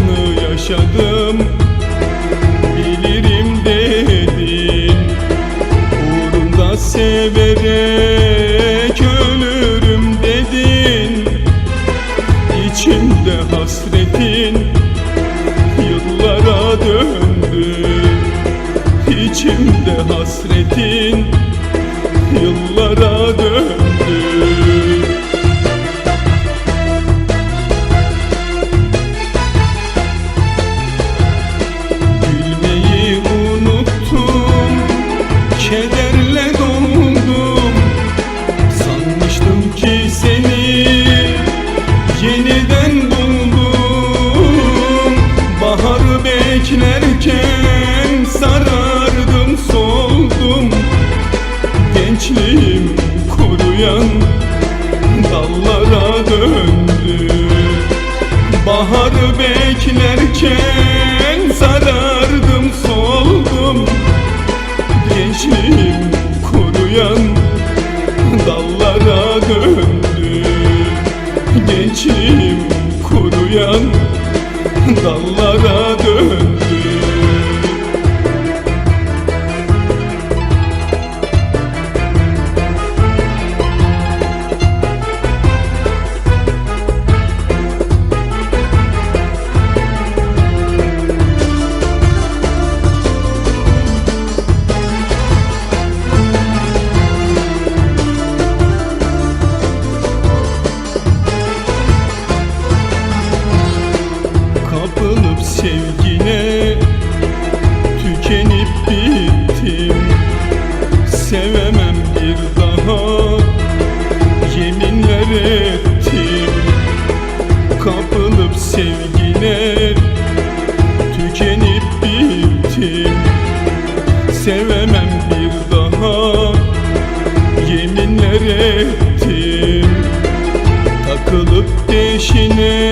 acısını yaşadım. Bilirim dedim Uğrunda severek ölürüm dedin. İçimde hasretin yıllara döndü. İçimde hasretin yıllara döndü. Kuruyan Dallara döndü. Baharı beklerken sarardım soldum. Gençliğim kuruyan dallara döndü. Gençliğim kuruyan dallara döndü Takılıp peşine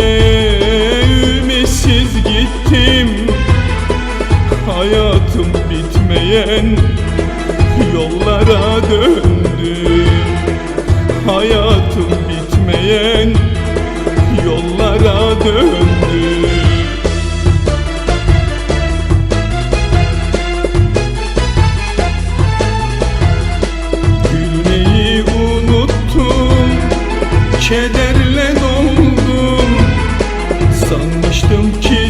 ümitsiz gittim. Hayatım bitmeyen yollara döndüm. Hayatım bitmeyen yollara döndüm. Gülmeyi unuttum Kederle doldum. Sanmıştım ki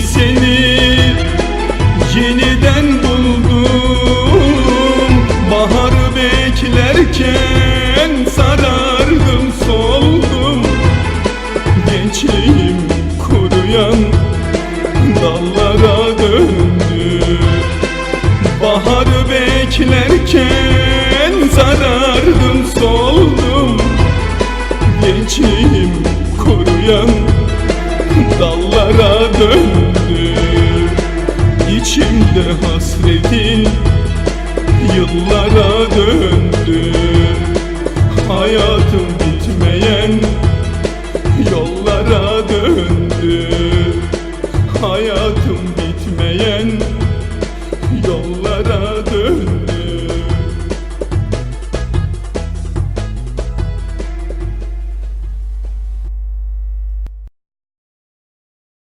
İçimde hasretin yıllara döndü. Hayatım bitmeyen